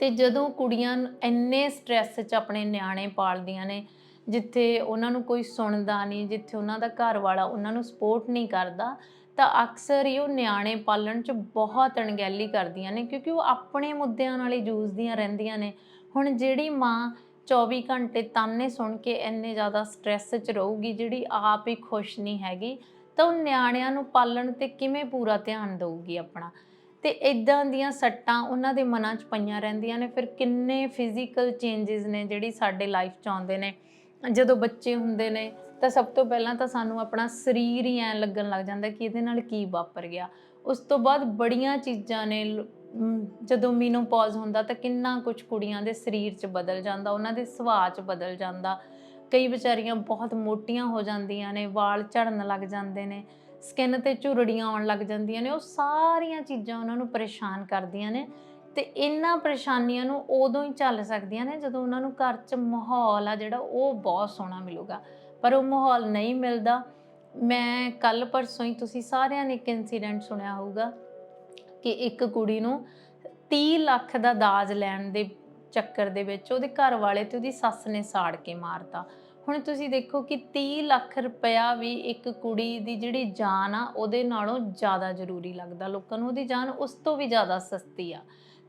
ਤੇ ਜਦੋਂ ਕੁੜੀਆਂ ਇੰਨੇ ਸਟ੍ਰੈਸ 'ਚ ਆਪਣੇ ਨਿਆਣੇ ਪਾਲਦੀਆਂ ਨੇ, ਜਿੱਥੇ ਉਹਨਾਂ ਨੂੰ ਕੋਈ ਸੁਣਦਾ ਨਹੀਂ, ਜਿੱਥੇ ਉਹਨਾਂ ਦਾ ਘਰ ਵਾਲਾ ਉਹਨਾਂ ਨੂੰ ਸਪੋਰਟ ਨਹੀਂ ਕਰਦਾ, ਤਾਂ ਅਕਸਰ ਹੀ ਉਹ ਨਿਆਣੇ ਪਾਲਣ 'ਚ ਬਹੁਤ ਅਣਗਹਿਲੀ ਕਰਦੀਆਂ ਨੇ, ਕਿਉਂਕਿ ਉਹ ਆਪਣੇ ਮੁੱਦਿਆਂ ਨਾਲ ਹੀ ਜੂਝਦੀਆਂ ਰਹਿੰਦੀਆਂ ਨੇ। ਹੁਣ ਜਿਹੜੀ ਮਾਂ 24 ਘੰਟੇ ਤਾਨੇ ਸੁਣ ਕੇ ਇੰਨੇ ਜ਼ਿਆਦਾ ਸਟ੍ਰੈਸ 'ਚ ਰਹੂਗੀ, ਜਿਹੜੀ ਆਪ ਹੀ ਖੁਸ਼ ਨਹੀਂ ਹੈਗੀ, ਤਾਂ ਉਹ ਨਿਆਣਿਆਂ ਨੂੰ ਪਾਲਣ ਤੇ ਕਿਵੇਂ ਪੂਰਾ ਧਿਆਨ ਦੇਊਗੀ ਆਪਣਾ? ਤੇ ਇਦਾਂ ਦੀਆਂ ਸੱਟਾਂ ਉਹਨਾਂ ਦੇ ਮਨਾਂ 'ਚ ਪਈਆਂ ਰਹਿੰਦੀਆਂ ਨੇ। ਫਿਰ ਕਿੰਨੇ ਫਿਜ਼ੀਕਲ ਚੇਂजेस ਨੇ ਜਿਹੜੀ ਸਾਡੇ ਲਾਈਫ 'ਚ ਆਉਂਦੇ ਨੇ। ਜਦੋਂ ਬੱਚੇ ਹੁੰਦੇ ਨੇ, ਤਾਂ ਸਭ ਤੋਂ ਪਹਿਲਾਂ ਤਾਂ ਸਾਨੂੰ ਆਪਣਾ ਸਰੀਰ ਹੀ ਐਂ ਲੱਗਣ ਲੱਗ ਜਾਂਦਾ ਕਿ ਇਹਦੇ ਨਾਲ ਕੀ ਵਾਪਰ ਗਿਆ। ਉਸ ਤੋਂ ਬਾਅਦ ਬੜੀਆਂ ਚੀਜ਼ਾਂ ਨੇ ਜਦੋਂ ਮੀਨੋਪੌਜ਼ ਹੁੰਦਾ ਤਾਂ ਕਿੰਨਾ ਕੁਝ ਕੁੜੀਆਂ ਦੇ ਸਰੀਰ 'ਚ ਬਦਲ ਜਾਂਦਾ, ਉਹਨਾਂ ਦੇ ਸੁਭਾਅ 'ਚ ਬਦਲ ਜਾਂਦਾ। ਕਈ ਵਿਚਾਰੀਆਂ ਬਹੁਤ ਮੋਟੀਆਂ ਹੋ ਜਾਂਦੀਆਂ ਨੇ, ਵਾਲ ਝੜਨ ਲੱਗ ਜਾਂਦੇ ਨੇ। ਸਕਿਨ ਤੇ ਝੁਰੜੀਆਂ ਆਉਣ ਲੱਗ ਜਾਂਦੀਆਂ ਨੇ, ਉਹ ਸਾਰੀਆਂ ਚੀਜ਼ਾਂ ਉਹਨਾਂ ਨੂੰ ਪਰੇਸ਼ਾਨ ਕਰਦੀਆਂ ਨੇ ਤੇ ਇਹਨਾਂ ਪਰੇਸ਼ਾਨੀਆਂ ਨੂੰ ਉਦੋਂ ਹੀ ਚੱਲ ਸਕਦੀਆਂ ਨੇ ਜਦੋਂ ਉਹਨਾਂ ਨੂੰ ਘਰ 'ਚ ਮਾਹੌਲ ਆ ਜਿਹੜਾ, ਉਹ ਬਹੁਤ ਸੋਹਣਾ ਮਿਲੂਗਾ। ਪਰ ਉਹ ਮਾਹੌਲ ਨਹੀਂ ਮਿਲਦਾ। ਮੈਂ ਕੱਲ ਪਰਸੋਂ ਹੀ ਤੁਸੀਂ ਸਾਰਿਆਂ ਨੇ ਇੱਕ ਇਨਸੀਡੈਂਟ ਸੁਣਿਆ ਹੋਊਗਾ ਕਿ ਇੱਕ ਕੁੜੀ ਨੂੰ 30 ਲੱਖ ਦਾ ਦਾਜ ਲੈਣ ਦੇ ਚੱਕਰ ਦੇ ਵਿੱਚ ਉਹਦੇ ਘਰ ਵਾਲੇ ਤੇ ਉਹਦੀ ਸੱਸ ਨੇ ਸਾੜ ਕੇ ਮਾਰਤਾ। ਹੁਣ ਤੁਸੀਂ ਦੇਖੋ ਕਿ 30 ਲੱਖ ਰੁਪਇਆ ਵੀ ਇੱਕ ਕੁੜੀ ਦੀ ਜਿਹੜੀ ਜਾਨ ਆ, ਉਹਦੇ ਨਾਲੋਂ ਜ਼ਿਆਦਾ ਜ਼ਰੂਰੀ ਲੱਗਦਾ ਲੋਕਾਂ ਨੂੰ, ਉਹਦੀ ਜਾਨ ਉਸ ਤੋਂ ਵੀ ਜ਼ਿਆਦਾ ਸਸਤੀ ਆ।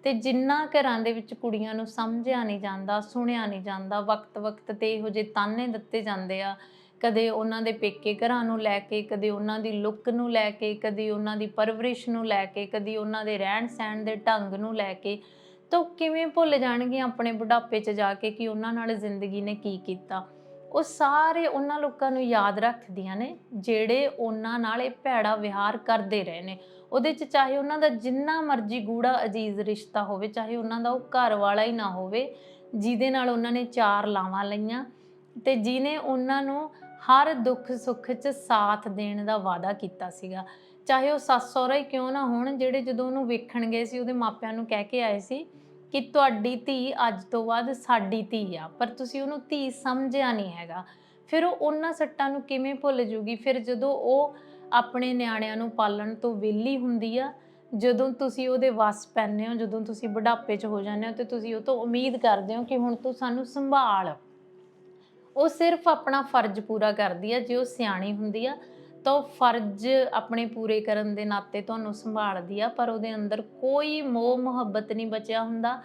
ਤੇ ਜਿੰਨਾ ਘਰਾਂ ਦੇ ਵਿੱਚ ਕੁੜੀਆਂ ਨੂੰ ਸਮਝਿਆ ਨਹੀਂ ਜਾਂਦਾ, ਸੁਣਿਆ ਨਹੀਂ ਜਾਂਦਾ, ਵਕਤ-ਵਕਤ ਤੇ ਇਹੋ ਜਿਹੇ ਤਾਨੇ ਦਿੱਤੇ ਜਾਂਦੇ ਆ, ਕਦੇ ਉਹਨਾਂ ਦੇ ਪੇਕੇ ਘਰਾਂ ਨੂੰ ਲੈ ਕੇ, ਕਦੇ ਉਹਨਾਂ ਦੀ ਲੁੱਕ ਨੂੰ ਲੈ ਕੇ, ਕਦੇ ਉਹਨਾਂ ਦੀ ਪਰਵਰਿਸ਼ ਨੂੰ ਲੈ ਕੇ, ਕਦੇ ਉਹਨਾਂ ਦੇ ਰਹਿਣ ਸਹਿਣ ਦੇ ਢੰਗ ਨੂੰ ਲੈ ਕੇ, ਤਾਂ ਉਹ ਕਿਵੇਂ ਭੁੱਲ ਜਾਣਗੀਆਂ ਆਪਣੇ ਬੁਢਾਪੇ 'ਚ ਜਾ ਕੇ ਕਿ ਉਹਨਾਂ ਨਾਲ ਜ਼ਿੰਦਗੀ ਨੇ ਕੀ ਕੀਤਾ। ਉਹ ਸਾਰੇ ਉਹਨਾਂ ਲੋਕਾਂ ਨੂੰ ਯਾਦ ਰੱਖਦੀਆਂ ਨੇ, ਜਿਹੜੇ ਉਹਨਾਂ ਨਾਲ ਇਹ ਭੈੜਾ ਵਿਹਾਰ ਕਰਦੇ ਰਹੇ ਨੇ। ਉਹਦੇ 'ਚ ਚਾਹੇ ਉਹਨਾਂ ਦਾ ਜਿੰਨਾ ਮਰਜ਼ੀ ਗੂੜਾ ਅਜੀਜ਼ ਰਿਸ਼ਤਾ ਹੋਵੇ, ਚਾਹੇ ਉਹਨਾਂ ਦਾ ਉਹ ਘਰ ਵਾਲਾ ਹੀ ਨਾ ਹੋਵੇ, ਜਿਹਦੇ ਨਾਲ ਉਹਨਾਂ ਨੇ ਚਾਰ ਲਾਵਾਂ ਲਈਆਂ ਤੇ ਜਿਨੇ ਉਹਨਾਂ ਨੂੰ ਹਰ ਦੁੱਖ ਸੁੱਖ 'ਚ ਸਾਥ ਦੇਣ ਦਾ ਵਾਅਦਾ ਕੀਤਾ ਸੀਗਾ। ਚਾਹੇ ਉਹ ਸੱਸ ਸਹੁਰਾ ਹੀ ਕਿਉਂ ਨਾ ਹੋਣ, ਜਿਹੜੇ ਜਦੋਂ ਉਹਨੂੰ ਵੇਖਣ ਗਏ ਸੀ, ਉਹਦੇ ਮਾਪਿਆਂ ਨੂੰ ਕਹਿ ਕੇ ਆਏ ਸੀ ਕਿ ਤੁਹਾਡੀ ਧੀ ਅੱਜ ਤੋਂ ਬਾਅਦ ਸਾਡੀ ਧੀ ਆ, ਪਰ ਤੁਸੀਂ ਉਹਨੂੰ ਧੀ ਸਮਝਿਆ ਨਹੀਂ ਹੈਗਾ। ਫਿਰ ਉਹ ਉਹਨਾਂ ਸੱਟਾਂ ਨੂੰ ਕਿਵੇਂ ਭੁੱਲ ਜੂਗੀ? ਫਿਰ ਜਦੋਂ ਉਹ ਆਪਣੇ ਨਿਆਣਿਆਂ ਨੂੰ ਪਾਲਣ ਤੋਂ ਵਿਹਲੀ ਹੁੰਦੀ ਆ, ਜਦੋਂ ਤੁਸੀਂ ਉਹਦੇ ਵਸ ਪੈਂਦੇ ਹੋ, ਜਦੋਂ ਤੁਸੀਂ ਬੁਢਾਪੇ 'ਚ ਹੋ ਜਾਂਦੇ ਹੋ, ਤੇ ਤੁਸੀਂ ਉਹ ਤੋਂ ਉਮੀਦ ਕਰਦੇ ਹੋ ਕਿ ਹੁਣ ਤੂੰ ਸਾਨੂੰ ਸੰਭਾਲ। ਉਹ ਸਿਰਫ ਆਪਣਾ ਫਰਜ਼ ਪੂਰਾ ਕਰਦੀ ਆ, ਜੇ ਉਹ ਸਿਆਣੀ ਹੁੰਦੀ ਆ ਤਾਂ ਉਹ ਫਰਜ਼ ਆਪਣੇ ਪੂਰੇ ਕਰਨ ਦੇ ਨਾਤੇ ਤੁਹਾਨੂੰ ਸੰਭਾਲਦੀ ਆ, ਪਰ ਉਹਦੇ ਅੰਦਰ ਕੋਈ ਮੋਹ ਮੁਹੱਬਤ ਨਹੀਂ ਬਚਿਆ ਹੁੰਦਾ,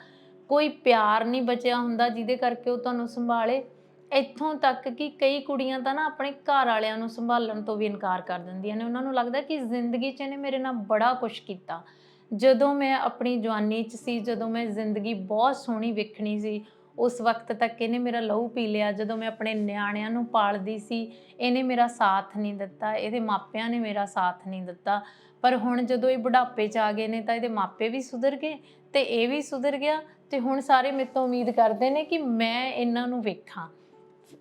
ਕੋਈ ਪਿਆਰ ਨਹੀਂ ਬਚਿਆ ਹੁੰਦਾ ਜਿਹਦੇ ਕਰਕੇ ਉਹ ਤੁਹਾਨੂੰ ਸੰਭਾਲੇ। ਇੱਥੋਂ ਤੱਕ ਕਿ ਕਈ ਕੁੜੀਆਂ ਤਾਂ ਨਾ ਆਪਣੇ ਘਰ ਵਾਲਿਆਂ ਨੂੰ ਸੰਭਾਲਣ ਤੋਂ ਵੀ ਇਨਕਾਰ ਕਰ ਦਿੰਦੀਆਂ ਨੇ। ਉਹਨਾਂ ਨੂੰ ਲੱਗਦਾ ਕਿ ਜ਼ਿੰਦਗੀ 'ਚ ਇਹਨੇ ਮੇਰੇ ਨਾਲ ਬੜਾ ਕੁਝ ਕੀਤਾ। ਜਦੋਂ ਮੈਂ ਆਪਣੀ ਜਵਾਨੀ 'ਚ ਸੀ, ਜਦੋਂ ਮੈਂ ਜ਼ਿੰਦਗੀ ਬਹੁਤ ਸੋਹਣੀ ਵੇਖਣੀ ਸੀ ਉਸ ਵਕਤ ਤੱਕ ਇਹਨੇ ਮੇਰਾ ਲਹੂ ਪੀ ਲਿਆ। ਜਦੋਂ ਮੈਂ ਆਪਣੇ ਨਿਆਣਿਆਂ ਨੂੰ ਪਾਲਦੀ ਸੀ, ਇਹਨੇ ਮੇਰਾ ਸਾਥ ਨਹੀਂ ਦਿੱਤਾ। ਇਹਦੇ ਮਾਪਿਆਂ ਨੇ ਮੇਰਾ ਸਾਥ ਨਹੀਂ ਦਿੱਤਾ। ਪਰ ਹੁਣ ਜਦੋਂ ਇਹ ਬੁਢਾਪੇ 'ਚ ਆ ਗਏ ਨੇ ਤਾਂ ਇਹਦੇ ਮਾਪੇ ਵੀ ਸੁਧਰ ਗਏ ਤੇ ਇਹ ਵੀ ਸੁਧਰ ਗਿਆ ਤੇ ਹੁਣ ਸਾਰੇ ਮੇਰੇ ਤੋਂ ਉਮੀਦ ਕਰਦੇ ਨੇ ਕਿ ਮੈਂ ਇਹਨਾਂ ਨੂੰ ਵੇਖਾਂ।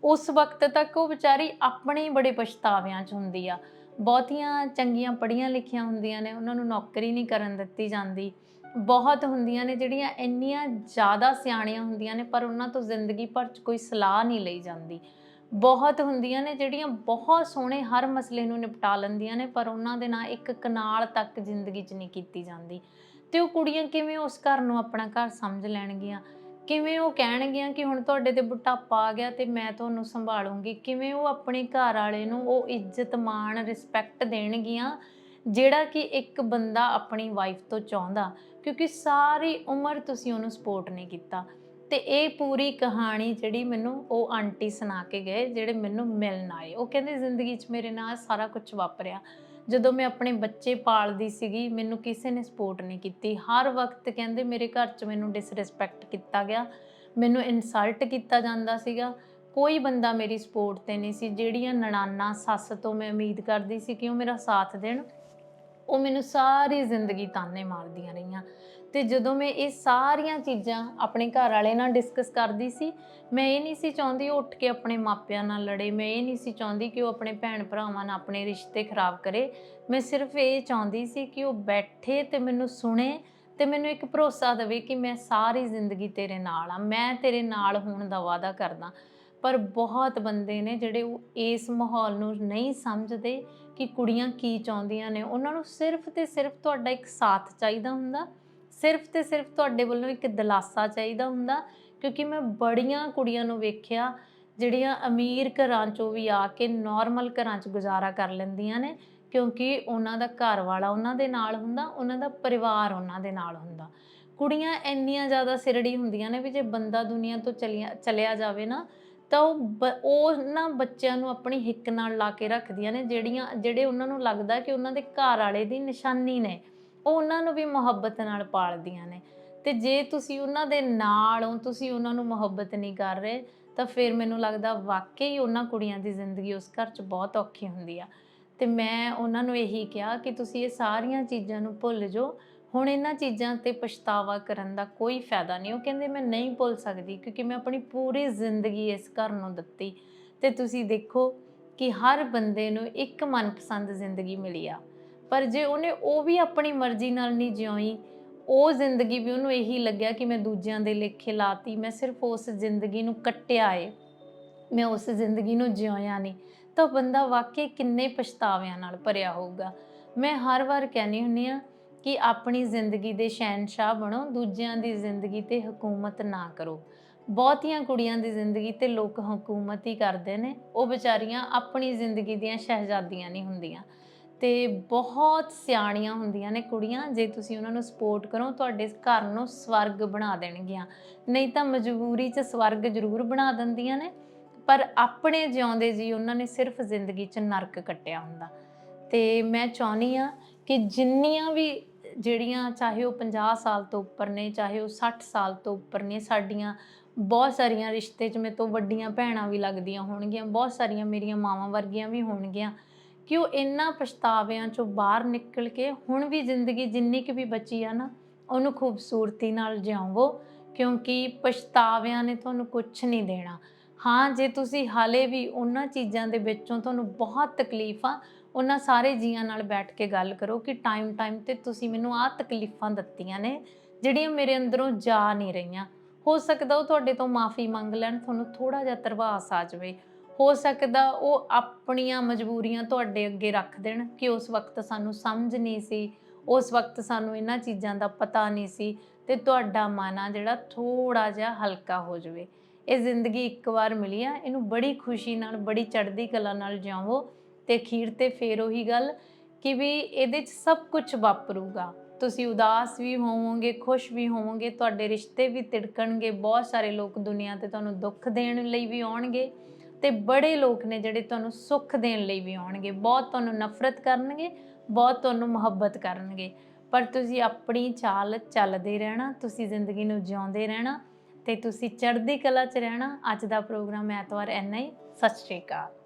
ਉਸ ਵਕਤ ਤੱਕ ਉਹ ਵਿਚਾਰੀ ਆਪਣੇ ਹੀ ਬੜੇ ਪਛਤਾਵਿਆਂ 'ਚ ਹੁੰਦੀ ਆ। ਬਹੁਤੀਆਂ ਚੰਗੀਆਂ ਪੜ੍ਹੀਆਂ ਲਿਖੀਆਂ ਹੁੰਦੀਆਂ ਨੇ, ਉਹਨਾਂ ਨੂੰ ਨੌਕਰੀ ਨਹੀਂ ਕਰਨ ਦਿੱਤੀ ਜਾਂਦੀ। ਬਹੁਤ ਹੁੰਦੀਆਂ ਨੇ, ਜਿਹੜੀਆਂ ਇੰਨੀਆਂ ਜ਼ਿਆਦਾ ਸਿਆਣੀਆਂ ਹੁੰਦੀਆਂ ਨੇ, ਪਰ ਉਹਨਾਂ ਤੋਂ ਜ਼ਿੰਦਗੀ ਭਰ 'ਚ ਕੋਈ ਸਲਾਹ ਨਹੀਂ ਲਈ ਜਾਂਦੀ। ਬਹੁਤ ਹੁੰਦੀਆਂ ਨੇ, ਜਿਹੜੀਆਂ ਬਹੁਤ ਸੋਹਣੇ ਹਰ ਮਸਲੇ ਨੂੰ ਨਿਪਟਾ ਲੈਂਦੀਆਂ ਨੇ, ਪਰ ਉਹਨਾਂ ਦੇ ਨਾਲ ਇੱਕ ਕਨਾਲ ਤੱਕ ਜ਼ਿੰਦਗੀ 'ਚ ਨਹੀਂ ਕੀਤੀ ਜਾਂਦੀ। ਤੇ ਉਹ ਕੁੜੀਆਂ ਕਿਵੇਂ ਉਸ ਘਰ ਨੂੰ ਆਪਣਾ ਘਰ ਸਮਝ ਲੈਣਗੀਆਂ? ਕਿਵੇਂ ਉਹ ਕਹਿਣਗੀਆਂ ਕਿ ਹੁਣ ਤੁਹਾਡੇ ਤੇ ਬੁਢਾਪਾ ਆ ਗਿਆ ਤੇ ਮੈਂ ਤੁਹਾਨੂੰ ਸੰਭਾਲੂੰਗੀ? ਕਿਵੇਂ ਉਹ ਆਪਣੇ ਘਰ ਵਾਲੇ ਨੂੰ ਉਹ ਇੱਜ਼ਤ ਮਾਣ ਰਿਸਪੈਕਟ ਦੇਣਗੀਆਂ? ਜਿਹੜਾ ਕਿ ਇੱਕ ਬੰਦਾ ਆਪਣੀ ਵਾਈਫ ਤੋਂ ਚਾਹੁੰਦਾ, ਕਿਉਂਕਿ ਸਾਰੀ ਉਮਰ ਤੁਸੀਂ ਉਹਨੂੰ ਸਪੋਰਟ ਨਹੀਂ ਕੀਤਾ। ਤੇ ਇਹ ਪੂਰੀ ਕਹਾਣੀ ਜਿਹੜੀ ਮੈਨੂੰ ਉਹ ਆਂਟੀ ਸੁਣਾ ਕੇ ਗਏ, ਜਿਹੜੇ ਮੈਨੂੰ ਮਿਲਣ ਆਏ। ਉਹ ਕਹਿੰਦੇ, ਜ਼ਿੰਦਗੀ 'ਚ ਮੇਰੇ ਨਾਲ ਸਾਰਾ ਕੁਝ ਵਾਪਰਿਆ। ਜਦੋਂ ਮੈਂ ਆਪਣੇ ਬੱਚੇ ਪਾਲਦੀ ਸੀਗੀ, ਮੈਨੂੰ ਕਿਸੇ ਨੇ ਸਪੋਰਟ ਨਹੀਂ ਕੀਤੀ। ਹਰ ਵਕਤ ਕਹਿੰਦੇ, ਮੇਰੇ ਘਰ 'ਚ ਮੈਨੂੰ ਡਿਸਰਿਸਪੈਕਟ ਕੀਤਾ ਗਿਆ। ਮੈਨੂੰ ਇਨਸਲਟ ਕੀਤਾ ਜਾਂਦਾ ਸੀਗਾ। ਕੋਈ ਬੰਦਾ ਮੇਰੀ ਸਪੋਰਟ ਤੇ ਨਹੀਂ ਸੀ। ਜਿਹੜੀਆਂ ਨਣਾਨਾ, ਸੱਸ ਤੋਂ ਮੈਂ ਉਮੀਦ ਕਰਦੀ ਸੀ ਕਿ ਉਹ ਮੇਰਾ ਸਾਥ ਦੇਣ ਉਹ ਮੈਨੂੰ ਸਾਰੀ ਜ਼ਿੰਦਗੀ ਤਾਨੇ ਮਾਰਦੀਆਂ ਰਹੀਆਂ। ਤੇ ਜਦੋਂ ਮੈਂ ਇਹ ਸਾਰੀਆਂ ਚੀਜ਼ਾਂ ਆਪਣੇ ਘਰ ਵਾਲੇ ਨਾਲ ਡਿਸਕਸ ਕਰਦੀ ਸੀ, ਮੈਂ ਇਹ ਨਹੀਂ ਸੀ ਚਾਹੁੰਦੀ ਉਹ ਉੱਠ ਕੇ ਆਪਣੇ ਮਾਪਿਆਂ ਨਾਲ ਲੜੇ, ਮੈਂ ਇਹ ਨਹੀਂ ਸੀ ਚਾਹੁੰਦੀ ਕਿ ਉਹ ਆਪਣੇ ਭੈਣ ਭਰਾਵਾਂ ਨਾਲ ਆਪਣੇ ਰਿਸ਼ਤੇ ਖਰਾਬ ਕਰੇ। ਮੈਂ ਸਿਰਫ ਇਹ ਚਾਹੁੰਦੀ ਸੀ ਕਿ ਉਹ ਬੈਠੇ ਤੇ ਮੈਨੂੰ ਸੁਣੇ ਤੇ ਮੈਨੂੰ ਇੱਕ ਭਰੋਸਾ ਦੇਵੇ ਕਿ ਮੈਂ ਸਾਰੀ ਜ਼ਿੰਦਗੀ ਤੇਰੇ ਨਾਲ ਆ ਮੈਂ ਤੇਰੇ ਨਾਲ ਹੋਣ ਦਾ ਵਾਅਦਾ ਕਰਦਾ। ਪਰ ਬਹੁਤ ਬੰਦੇ ਨੇ ਜਿਹੜੇ ਉਹ ਇਸ ਮਾਹੌਲ ਨੂੰ ਨਹੀਂ ਸਮਝਦੇ ਕਿ ਕੁੜੀਆਂ ਕੀ ਚਾਹੁੰਦੀਆਂ ਨੇ, ਉਹਨਾਂ ਨੂੰ ਸਿਰਫ ਤੇ ਸਿਰਫ ਤੁਹਾਡਾ ਇੱਕ ਸਾਥ ਚਾਹੀਦਾ ਹੁੰਦਾ। ਸਿਰਫ ਤੇ ਸਿਰਫ ਤੁਹਾਡੇ ਵੱਲੋਂ ਇੱਕ ਦਿਲਾਸਾ ਚਾਹੀਦਾ ਹੁੰਦਾ, ਕਿਉਂਕਿ ਮੈਂ ਬੜੀਆਂ ਕੁੜੀਆਂ ਨੂੰ ਵੇਖਿਆ, ਜਿਹੜੀਆਂ ਅਮੀਰ ਘਰਾਂ ਚੋਂ ਵੀ ਆ ਕੇ ਨਾਰਮਲ ਘਰਾਂ 'ਚ ਗੁਜ਼ਾਰਾ ਕਰ ਲੈਂਦੀਆਂ ਨੇ, ਕਿਉਂਕਿ ਉਹਨਾਂ ਦਾ ਘਰ ਵਾਲਾ ਉਹਨਾਂ ਦੇ ਨਾਲ ਹੁੰਦਾ, ਉਹਨਾਂ ਦਾ ਪਰਿਵਾਰ ਉਹਨਾਂ ਦੇ ਨਾਲ ਹੁੰਦਾ। ਕੁੜੀਆਂ ਇੰਨੀਆਂ ਜ਼ਿਆਦਾ ਸਿਰੜੀ ਹੁੰਦੀਆਂ ਨੇ ਵੀ ਜੇ ਬੰਦਾ ਦੁਨੀਆ ਤੋਂ ਚਲਿਆ ਚਲਿਆ ਜਾਵੇ ਨਾ ਤਾਂ ਉਹ ਬ- ਉਹ ਨਾ ਬੱਚਿਆਂ ਨੂੰ ਆਪਣੀ ਹਿੱਕ ਨਾਲ ਲਾ ਕੇ ਰੱਖਦੀਆਂ ਨੇ, ਜਿਹੜੀਆਂ, ਜਿਹੜੇ ਉਹਨਾਂ ਨੂੰ ਲੱਗਦਾ ਕਿ ਉਹਨਾਂ ਦੇ ਘਰ ਵਾਲੇ ਦੀ ਨਿਸ਼ਾਨੀ ਨੇ, ਉਹ ਉਹਨਾਂ ਨੂੰ ਵੀ ਮੁਹੱਬਤ ਨਾਲ ਪਾਲਦੀਆਂ ਨੇ। ਤੇ ਜੇ ਤੁਸੀਂ ਉਹਨਾਂ ਦੇ ਨਾਲ ਹੋ, ਤੁਸੀਂ ਉਹਨਾਂ ਨੂੰ ਮੁਹੱਬਤ ਨਹੀਂ ਕਰ ਰਹੇ, ਤਾਂ ਫਿਰ ਮੈਨੂੰ ਲੱਗਦਾ ਵਾਕਈ ਉਹਨਾਂ ਕੁੜੀਆਂ ਦੀ ਜ਼ਿੰਦਗੀ ਉਸ ਘਰ 'ਚ ਬਹੁਤ ਔਖੀ ਹੁੰਦੀ ਆ। ਤੇ ਮੈਂ ਉਹਨਾਂ ਨੂੰ ਇਹੀ ਕਿਹਾ ਕਿ ਤੁਸੀਂ ਇਹ ਸਾਰੀਆਂ ਚੀਜ਼ਾਂ ਨੂੰ ਭੁੱਲ ਜਾਓ ਹੁਣ ਇਹਨਾਂ ਚੀਜ਼ਾਂ ਤੇ ਪਛਤਾਵਾ ਕਰਨ ਦਾ ਕੋਈ ਫਾਇਦਾ ਨਹੀਂ। ਉਹ ਕਹਿੰਦੇ, ਮੈਂ ਨਹੀਂ ਭੁੱਲ ਸਕਦੀ ਕਿਉਂਕਿ ਮੈਂ ਆਪਣੀ ਪੂਰੀ ਜ਼ਿੰਦਗੀ ਇਸ ਘਰ ਨੂੰ ਦਿੱਤੀ। ਤੇ ਤੁਸੀਂ ਦੇਖੋ ਕਿ ਹਰ ਬੰਦੇ ਨੂੰ ਇੱਕ ਮਨਪਸੰਦ ਜ਼ਿੰਦਗੀ ਮਿਲੀ ਆ। ਪਰ ਜੇ ਉਹਨੇ ਉਹ ਵੀ ਆਪਣੀ ਮਰਜ਼ੀ ਨਾਲ ਨਹੀਂ ਜਿਉਈ ਉਹ ਜ਼ਿੰਦਗੀ ਵੀ ਉਹਨੂੰ ਇਹੀ ਲੱਗਿਆ ਕਿ ਮੈਂ ਦੂਜਿਆਂ ਦੇ ਲੇਖੇ ਲਾਤੀ, ਮੈਂ ਸਿਰਫ ਉਸ ਜ਼ਿੰਦਗੀ ਨੂੰ ਕੱਟਿਆ ਏ। ਮੈਂ ਉਸ ਜ਼ਿੰਦਗੀ ਨੂੰ ਜਿਉਇਆ ਨਹੀਂ। ਤਾਂ ਬੰਦਾ ਵਾਕਈ ਕਿੰਨੇ ਪਛਤਾਵਿਆਂ ਨਾਲ ਭਰਿਆ ਹੋਊਗਾ। ਮੈਂ ਹਰ ਵਾਰ ਕਹਿੰਦੀ ਹੁੰਨੀ ਆ ਕਿ ਆਪਣੀ ਜ਼ਿੰਦਗੀ ਦੇ ਸ਼ਹਿਨशाह ਬਣੋ, ਦੂਜਿਆਂ ਦੀ ਜ਼ਿੰਦਗੀ ਤੇ ਹਕੂਮਤ ਨਾ ਕਰੋ। ਬਹੁਤੀਆਂ ਕੁੜੀਆਂ ਦੀ ਜ਼ਿੰਦਗੀ ਤੇ ਲੋਕ ਹਕੂਮਤ ਹੀ ਕਰਦੇ ਨੇ। ਉਹ ਵਿਚਾਰੀਆਂ ਆਪਣੀ ਜ਼ਿੰਦਗੀ ਦੀਆਂ ਸ਼ਹਿਜ਼ਾਦੀਆਂ ਨਹੀਂ ਹੁੰਦੀਆਂ। ਤੇ ਬਹੁਤ ਸਿਆਣੀਆਂ ਹੁੰਦੀਆਂ ਨੇ ਕੁੜੀਆਂ। ਜੇ ਤੁਸੀਂ ਉਹਨਾਂ ਨੂੰ ਸਪੋਰਟ ਕਰੋ, ਤੁਹਾਡੇ ਘਰ ਨੂੰ ਸਵਰਗ ਬਣਾ ਦੇਣਗੀਆਂ। ਨਹੀਂ ਤਾਂ ਮਜਬੂਰੀ 'ਚ ਸਵਰਗ ਜ਼ਰੂਰ ਬਣਾ ਦਿੰਦੀਆਂ ਨੇ। ਪਰ ਆਪਣੇ ਜਿਉਂਦੇ ਜੀ ਉਹਨਾਂ ਨੇ ਸਿਰਫ ਜ਼ਿੰਦਗੀ 'ਚ ਨਰਕ ਕੱਟਿਆ ਹੁੰਦਾ। ਤੇ ਮੈਂ ਚਾਹੁੰਦੀ ਆ ਕਿ ਜਿੰਨੀਆਂ ਵੀ ਜਿਹੜੀਆਂ ਚਾਹੇ ਉਹ 50 ਸਾਲ ਤੋਂ ਉੱਪਰ ਨੇ, ਚਾਹੇ ਉਹ 60 ਸਾਲ ਤੋਂ ਉੱਪਰ ਨੇ, ਸਾਡੀਆਂ ਬਹੁਤ ਸਾਰੀਆਂ ਰਿਸ਼ਤੇ 'ਚ ਮੇਰੇ ਤੋਂ ਵੱਡੀਆਂ ਭੈਣਾਂ ਵੀ ਲੱਗਦੀਆਂ ਹੋਣਗੀਆਂ, ਬਹੁਤ ਸਾਰੀਆਂ ਮੇਰੀਆਂ ਮਾਵਾਂ ਵਰਗੀਆਂ ਵੀ ਹੋਣਗੀਆਂ, ਕਿ ਉਹ ਇੰਨਾ ਪਛਤਾਵਿਆਂ 'ਚੋਂ ਬਾਹਰ ਨਿਕਲ ਕੇ ਹੁਣ ਵੀ ਜ਼ਿੰਦਗੀ ਜਿੰਨੀ ਕੁ ਵੀ ਬਚੀ ਆ ਨਾ, ਉਹਨੂੰ ਖੂਬਸੂਰਤੀ ਨਾਲ ਜਿਉਵੋ, ਕਿਉਂਕਿ ਪਛਤਾਵਿਆਂ ਨੇ ਤੁਹਾਨੂੰ ਕੁਝ ਨਹੀਂ ਦੇਣਾ। ਹਾਂ, ਜੇ ਤੁਸੀਂ ਹਾਲੇ ਵੀ ਉਹਨਾਂ ਚੀਜ਼ਾਂ ਦੇ ਵਿੱਚੋਂ ਤੁਹਾਨੂੰ ਬਹੁਤ ਤਕਲੀਫ ਆ ਉਹਨਾਂ ਸਾਰੇ ਜੀਆਂ ਨਾਲ ਬੈਠ ਕੇ ਗੱਲ ਕਰੋ ਕਿ ਟਾਈਮ ਟਾਈਮ ਤੇ ਤੁਸੀਂ ਮੈਨੂੰ ਆਹ ਤਕਲੀਫਾਂ ਦਿੱਤੀਆਂ ਨੇ, ਜਿਹੜੀਆਂ ਮੇਰੇ ਅੰਦਰੋਂ ਜਾ ਨਹੀਂ ਰਹੀਆਂ। ਹੋ ਸਕਦਾ ਉਹ ਤੁਹਾਡੇ ਤੋਂ ਮਾਫੀ ਮੰਗ ਲੈਣ, ਤੁਹਾਨੂੰ ਥੋੜਾ ਜਿਹਾ ਤਰਵਾਸ ਆ ਜਾਵੇ। ਹੋ ਸਕਦਾ ਉਹ ਆਪਣੀਆਂ ਮਜਬੂਰੀਆਂ ਤੁਹਾਡੇ ਅੱਗੇ ਰੱਖ ਦੇਣ ਕਿ ਉਸ ਵਕਤ ਸਾਨੂੰ ਸਮਝ ਨਹੀਂ ਸੀ, ਉਸ ਵਕਤ ਸਾਨੂੰ ਇਹਨਾਂ ਚੀਜ਼ਾਂ ਦਾ ਪਤਾ ਨਹੀਂ ਸੀ ਤੇ ਤੁਹਾਡਾ ਮਨ ਆ ਜਿਹੜਾ ਥੋੜਾ ਜਿਹਾ ਹਲਕਾ ਹੋ ਜਾਵੇ। ਇਹ ਜ਼ਿੰਦਗੀ ਇੱਕ ਵਾਰ ਮਿਲੀ ਆ, ਇਹਨੂੰ ਬੜੀ ਖੁਸ਼ੀ ਨਾਲ, ਬੜੀ ਚੜ੍ਹਦੀ ਕਲਾ ਨਾਲ ਜਿਉਵੋ। ਤੇ ਅਖੀਰ ਤੇ ਫੇਰ ਉਹੀ ਗੱਲ ਕਿ ਵੀ ਇਹਦੇ 'ਚ ਸਭ ਕੁਝ ਵਾਪਰੂਗਾ। ਤੁਸੀਂ ਉਦਾਸ ਵੀ ਹੋਵੋਗੇ, ਖੁਸ਼ ਵੀ ਹੋਵੋਗੇ, ਤੁਹਾਡੇ ਰਿਸ਼ਤੇ ਵੀ ਤਿੜਕਣਗੇ, ਬਹੁਤ ਸਾਰੇ ਲੋਕ ਦੁਨੀਆ ਤੇ ਤੁਹਾਨੂੰ ਦੁੱਖ ਦੇਣ ਲਈ ਵੀ ਆਉਣਗੇ ਤੇ ਬੜੇ ਲੋਕ ਨੇ ਜਿਹੜੇ ਤੁਹਾਨੂੰ ਸੁੱਖ ਦੇਣ ਲਈ ਵੀ ਆਉਣਗੇ। ਬਹੁਤ ਤੁਹਾਨੂੰ ਨਫ਼ਰਤ ਕਰਨਗੇ, ਬਹੁਤ ਤੁਹਾਨੂੰ ਮੁਹੱਬਤ ਕਰਨਗੇ। ਪਰ ਤੁਸੀਂ ਆਪਣੀ ਚਾਲ ਚੱਲਦੇ ਰਹਿਣਾ, ਤੁਸੀਂ ਜ਼ਿੰਦਗੀ ਨੂੰ ਜਿਉਂਦੇ ਰਹਿਣਾ ਤੇ ਤੁਸੀਂ ਚੜ੍ਹਦੀ ਕਲਾ 'ਚ ਰਹਿਣਾ। ਅੱਜ ਦਾ ਪ੍ਰੋਗਰਾਮ ਐਤਵਾਰ ਇੰਨਾ ਹੀ। ਸਤਿ ਸ਼੍ਰੀ ਅਕਾਲ।